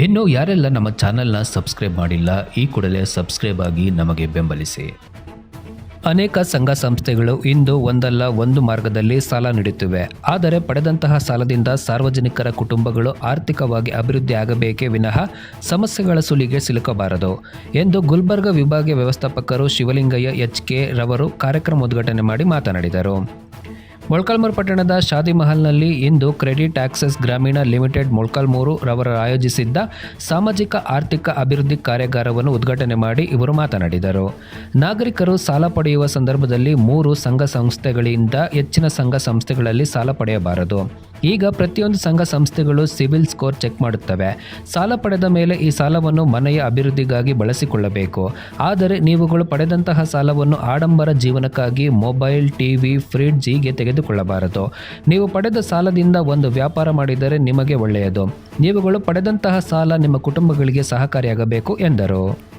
ಇನ್ನು ಯಾರೆಲ್ಲ ನಮ್ಮ ಚಾನೆಲ್ನ ಸಬ್ಸ್ಕ್ರೈಬ್ ಮಾಡಿಲ್ಲ, ಈ ಕೂಡಲೇ ಸಬ್ಸ್ಕ್ರೈಬ್ ಆಗಿ ನಮಗೆ ಬೆಂಬಲಿಸಿ. ಅನೇಕ ಸಂಘ ಸಂಸ್ಥೆಗಳು ಇಂದು ಒಂದಲ್ಲ ಒಂದು ಮಾರ್ಗದಲ್ಲಿ ಸಾಲ ನೀಡುತ್ತಿವೆ. ಆದರೆ ಪಡೆದಂತಹ ಸಾಲದಿಂದ ಸಾರ್ವಜನಿಕರ ಕುಟುಂಬಗಳು ಆರ್ಥಿಕವಾಗಿ ಅಭಿವೃದ್ಧಿ ಆಗಬೇಕೇ ವಿನಃ ಸಮಸ್ಯೆಗಳ ಸುಲಿಗೆ ಸಿಲುಕಬಾರದು ಎಂದು ಗುಲ್ಬರ್ಗ ವಿಭಾಗೀಯ ವ್ಯವಸ್ಥಾಪಕರು ಶಿವಲಿಂಗಯ್ಯ ಎಚ್ ಕೆ ರವರು ಕಾರ್ಯಕ್ರಮ ಉದ್ಘಾಟನೆ ಮಾಡಿ ಮಾತನಾಡಿದರು. ಮೊಳಕಾಲ್ಮೂರು ಪಟ್ಟಣದ ಶಾದಿ ಮಹಲ್ನಲ್ಲಿ ಇಂದು credit access Grameen limited Molakalmuru ರವರ ಆಯೋಜಿಸಿದ್ದ ಸಾಮಾಜಿಕ, ಆರ್ಥಿಕ ಅಭಿವೃದ್ಧಿ ಕಾರ್ಯಾಗಾರವನ್ನು ಉದ್ಘಾಟನೆ ಮಾಡಿ ಇವರು ಮಾತನಾಡಿದರು. ನಾಗರಿಕರು ಸಾಲ ಪಡೆಯುವ ಸಂದರ್ಭದಲ್ಲಿ ಮೂರು ಸಂಘ ಸಂಸ್ಥೆಗಳಿಂದ ಹೆಚ್ಚಿನ ಸಂಘ ಸಂಸ್ಥೆಗಳಲ್ಲಿ ಸಾಲ ಪಡೆಯಬಾರದು. ಈಗ ಪ್ರತಿಯೊಂದು ಸಂಘ ಸಂಸ್ಥೆಗಳು ಸಿವಿಲ್ ಸ್ಕೋರ್ ಚೆಕ್ ಮಾಡುತ್ತವೆ. ಸಾಲ ಪಡೆದ ಮೇಲೆ ಈ ಸಾಲವನ್ನು ಮನೆಯ ಅಭಿವೃದ್ಧಿಗಾಗಿ ಬಳಸಿಕೊಳ್ಳಬೇಕು. ಆದರೆ ನೀವುಗಳು ಪಡೆದಂತಹ ಸಾಲವನ್ನು ಆಡಂಬರ ಜೀವನಕ್ಕಾಗಿ ಮೊಬೈಲ್, ಟಿವಿ, ಫ್ರಿಡ್ಜ್ ಹೀಗೆ ತೆಗೆದುಕೊಳ್ಳಬಾರದು. ನೀವು ಪಡೆದ ಸಾಲದಿಂದ ಒಂದು ವ್ಯಾಪಾರ ಮಾಡಿದರೆ ನಿಮಗೆ ಒಳ್ಳೆಯದು. ನೀವುಗಳು ಪಡೆದಂತಹ ಸಾಲ ನಿಮ್ಮ ಕುಟುಂಬಗಳಿಗೆ ಸಹಕಾರಿಯಾಗಬೇಕು ಎಂದರು.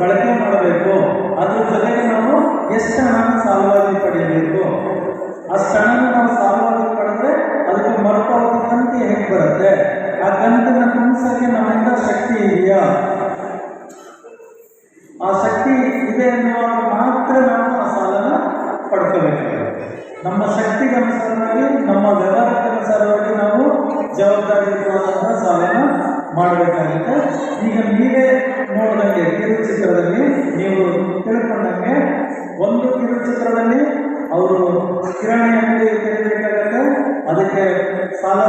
ಬಳಕೆ ಮಾಡಬೇಕು? ನಾವು ಎಷ್ಟು ಹಣ ಪಡೆಯಬೇಕು? ಅಷ್ಟು ಹಣ ನಾವು ಸಾಲವಾಗಿ ಪಡೆದ್ರೆ ಅದಕ್ಕೆ ಮರುಪಾವತಿ ಕಂತು ಹೇಗೆ ಬರುತ್ತೆ? ಆ ಕಂತಿನ ತುಂಬಿಸೋಕ್ಕೆ ನಮ್ಮಿಂದ ಶಕ್ತಿ ಇದೆಯಾ? ಆ ಶಕ್ತಿ ಇದೆ ಅನ್ನುವಾಗ ಮಾತ್ರ ನಾವು ಆ ಸಾಲನ ಪಡ್ಕೋಬೇಕಾಗುತ್ತೆ ನಮ್ಮ ಶಕ್ತಿಗೆ ಅನುಸಾರವಾಗಿ, ನಮ್ಮ ವ್ಯವಹಾರಕ್ಕೆ ಅನುಸಾರವಾಗಿ ನಾವು ಜವಾಬ್ದಾರಿಯುತವಾದಂತಹ ಸಾಲನ ಮಾಡಬೇಕಾಗುತ್ತೆ. ಈಗ ನೀವೇ ನೋಡಿದಂಗೆ ಕಿರುಚಿತ್ರದಲ್ಲಿ, ನೀವು ತಿಳ್ಕೊಂಡಂಗೆ ಒಂದು ಕಿರುಚಿತ್ರದಲ್ಲಿ ಅವರು ಕಿರಾಣಿ ಅಂಗಡಿ ತೆರೆಯಬೇಕಾಗತ್ತೆ ಅದಕ್ಕೆ ಸಾಲ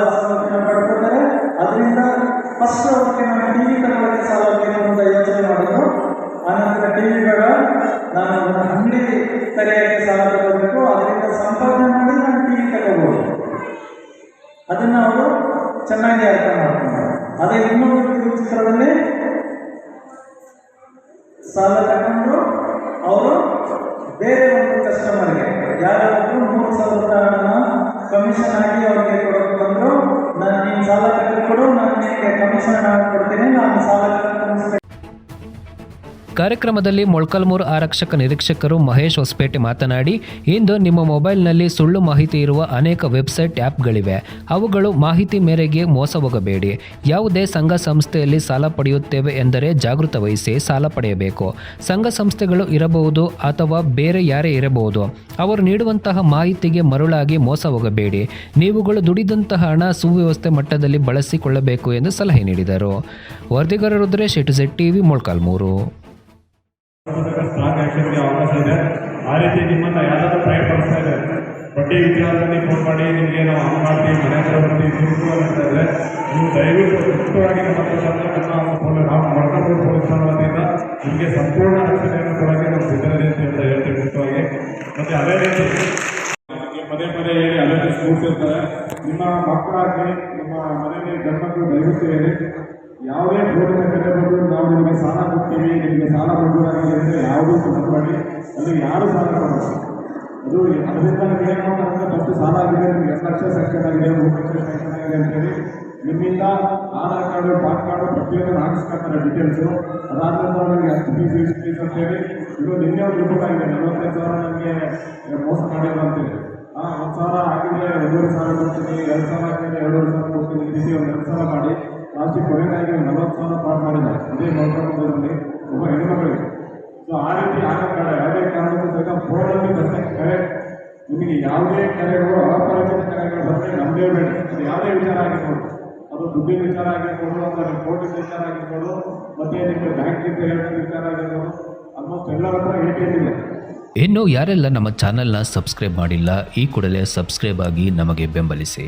ಪಡ್ಕೊತಾರೆ ಅದರಿಂದ ಫಸ್ಟ್ ಅವ್ರಿಗೆ ನಾನು ಟಿ ವಿ ತಗೊಳ್ಳೋಕ್ಕೆ ಸಾಲ ಅಂತ ಯೋಚನೆ ಮಾಡಿದ್ರು. ಆನಂತರ ಟಿ ವಿ ಬೇಡ. ನಾನು ಅಂಗಡಿ ತೆರೆಯೋಕ್ಕೆ ಸಾಲ ತಗೋಬೇಕು. ಅದರಿಂದ ಸಂಪಾದನೆ ಮಾಡಿ ನಾನು ಟಿ ವಿ ತಗೋಬೋದು. ಅದನ್ನು ಅವರು ಚೆನ್ನಾಗಿ ಅರ್ಥ ಮಾಡ್ತಾರೆ ಅದೇ ಇನ್ನೊಂದು ಚಿತ್ರದಲ್ಲಿ ಸಾಲ ತಗೊಂಡು ಕಮಿಷನ್ ಹಣ ಕೊಡ್ತೀನಿ ನಾನು ಸಾಲ ತುಂಬಿಸ್ತೇನೆ ಕಾರ್ಯಕ್ರಮದಲ್ಲಿ ಮೊಳ್ಕಲ್ಮೂರು ಆರಕ್ಷಕ ನಿರೀಕ್ಷಕರು ಮಹೇಶ್ ಹೊಸಪೇಟೆ ಮಾತನಾಡಿ, ಇಂದು ನಿಮ್ಮ ಮೊಬೈಲ್ನಲ್ಲಿ ಸುಳ್ಳು ಮಾಹಿತಿ ಇರುವ ಅನೇಕ ವೆಬ್ಸೈಟ್ ಆ್ಯಪ್ಗಳಿವೆ. ಅವುಗಳು ಮಾಹಿತಿ ಮೇರೆಗೆ ಮೋಸ ಹೋಗಬೇಡಿ ಯಾವುದೇ ಸಂಘ ಸಂಸ್ಥೆಯಲ್ಲಿ ಸಾಲ ಪಡೆಯುತ್ತೇವೆ ಎಂದರೆ ಜಾಗೃತ ವಹಿಸಿ ಸಾಲ ಪಡೆಯಬೇಕು. ಸಂಘ ಸಂಸ್ಥೆಗಳು ಇರಬಹುದು ಅಥವಾ ಬೇರೆ ಯಾರೇ ಇರಬಹುದು. ಅವರು ನೀಡುವಂತಹ ಮಾಹಿತಿಗೆ ಮರುಳಾಗಿ ಮೋಸ ಹೋಗಬೇಡಿ ನೀವುಗಳು ದುಡಿದಂತಹ ಹಣ ಸುವ್ಯವಸ್ಥೆ ಮಟ್ಟದಲ್ಲಿ ಬಳಸಿಕೊಳ್ಳಬೇಕು ಎಂದು ಸಲಹೆ ನೀಡಿದರು. ವರದಿಗಾರ ರುದ್ರೇಶ್ ಇಟ್ ಟಿವಿ, ಮೊಳಕಾಲ್ಮೂರು. ಇದೆ. ಆ ರೀತಿ ನಿಮ್ಮನ್ನ ಯಾರಾದರೂ ಪ್ರಯತ್ನಿಸ್ತಾ ಇದೆ ಬಟ್ಟೆ ವಿಚಾರದಲ್ಲಿ ಫೋನ್ ಮಾಡಿ, ನಿಮಗೆ ನಾವು ಹಂಗೆ ಮಾಡ್ತೀವಿ ಮನೆ ಹತ್ರ ಬರ್ತೀವಿ ದುಡ್ಡು ಅಂತ ಇದ್ರೆ ನೀವು ದಯವಿಟ್ಟು ಮುಕ್ತವಾಗಿ ನಮ್ಮ ಬಂದ್ರೆ ಫೋನ್ ನಾವು ಮಾಡ್ಕೊಂಡು ಪೊಲೀಸ್ ಠಾಣೆ ವತಿಯಿಂದ ನಿಮಗೆ ಸಂಪೂರ್ಣ ರಕ್ಷಣೆಯನ್ನು ಕೊಡೋಕ್ಕೆ ನಾವು ಸಿದ್ಧತೆ ಅಂತ ಹೇಳ್ತೀವಿ ಮುಕ್ತವಾಗಿ ಮತ್ತೆ ಅದೇ ರೀತಿ ಪದೇ ಪದೇ ಹೇಳಿ ಅದೇ ಸ್ಕೂಲ್ಸ್ ಇರ್ತಾರೆ. ನಿಮ್ಮ ಮಕ್ಕಳಾಗಲಿ, ನಿಮ್ಮ ಮನೆಯಲ್ಲಿ ಗಂಡು ದಯವಿಟ್ಟು ಹೇಳಿ ಯಾವುದೇ ಬೋರ್ಡಿನ ಕಟ್ಟಬೇಕು ನಾವು ನಿಮಗೆ ಸಾಲ ಕೊಡ್ತೀವಿ, ನಿಮಗೆ ಸಾಲ ಕೊಡ್ಬೋದಾಗಿದೆ ಅಂದರೆ ಯಾವುದೂ ಮಾಡಿ, ಅದು ಯಾರು ಸಾಲ ಕೊಡೋದು ಅದು ಅದರಿಂದ ನಮಗೆ ಏನು ಮಾಡ್ತಾರೆ ಫಸ್ಟ್ ಸಾಲ ಆಗಿದೆ, ನಿಮ್ಗೆ ಎರಡು ಲಕ್ಷ ಸ್ಯಾಂಕ್ಷನ್ ಆಗಿದೆ, ಮೂರು ಲಕ್ಷ ಸ್ಯಾಂಕ್ಷನ್ ಆಗಿದೆ ಅಂತೇಳಿ ನಿಮ್ಮಿಂದ ಆಧಾರ್ ಕಾರ್ಡು, ಪಾನ್ ಕಾರ್ಡು, ಪ್ರತಿಯೊಂದು ಹಾಕಿಸ್ಕೊಳ್ತಾರೆ ಡೀಟೇಲ್ಸು ಅದಾದ ನಂತರ ನನಗೆ ಅಷ್ಟು ಫೀಸ್ ಇಷ್ಟು ಫೀಸ್ ಅಂತೇಳಿ ಇದು ನಿನ್ನೆ ಒಂದು ರಿಪೋರ್ಟ್ ಆಗಿದೆ, ನಲವತ್ತೈದು ಸಾವಿರ ನನಗೆ ಮೋಸ ಮಾಡಿಲ್ಲ ಅಂತೇಳಿ ಹಾಂ ಒಂದು ಸಾವಿರ ಆಗಿದೆ ಒಂದೂವರೆ ಸಾವಿರ ಕೊಡ್ತೀನಿ, ಎರಡು ಸಾವಿರ ಅದೇ ನೋಡ್ಕೊಂಡ್ರಲ್ಲಿ ಒಬ್ಬ ಹೆಣ್ಣುಮಗಳಿಗೆ ಸೊ ಆ ರೀತಿ ಆಗಬೇಡ ಯಾವುದೇ ಕಾರಣಕ್ಕೂ ಸಹಿತ ಫೋನಲ್ಲಿ ಬಂದ ಕರೆ. ನಿಮಗೆ ಯಾವುದೇ ಕರೆಗಳು, ಅಪರಿಚಿತ ಕರೆಗಳು ಬಂದರೆ ನಮ್ಮದೇ ಬೇಡ. ಅದು ಯಾವುದೇ ವಿಚಾರ ಆಗಿರ್ಬೋದು. ಅದು ದುಡ್ಡಿನ ವಿಚಾರ ಆಗಿರ್ಬೋದು, ಅಥವಾ ನಿಮ್ಮ ಕೋಟಿನ ವಿಚಾರ ಆಗಿರ್ಬೋದು, ಮತ್ತೆ ನಿಮ್ಮ ಹೇಳಿದ ವಿಚಾರ ಆಗಿರ್ಬೋದು. ಆಲ್ಮೋಸ್ಟ್ ಎಲ್ಲರ ಹತ್ರ ಎ ಇದೆ ಇನ್ನು ಯಾರೆಲ್ಲ ನಮ್ಮ ಚಾನೆಲ್ನ ಸಬ್ಸ್ಕ್ರೈಬ್ ಮಾಡಿಲ್ಲ, ಈ ಕೂಡಲೇ ಸಬ್ಸ್ಕ್ರೈಬ್ ಆಗಿ ನಮಗೆ ಬೆಂಬಲಿಸಿ.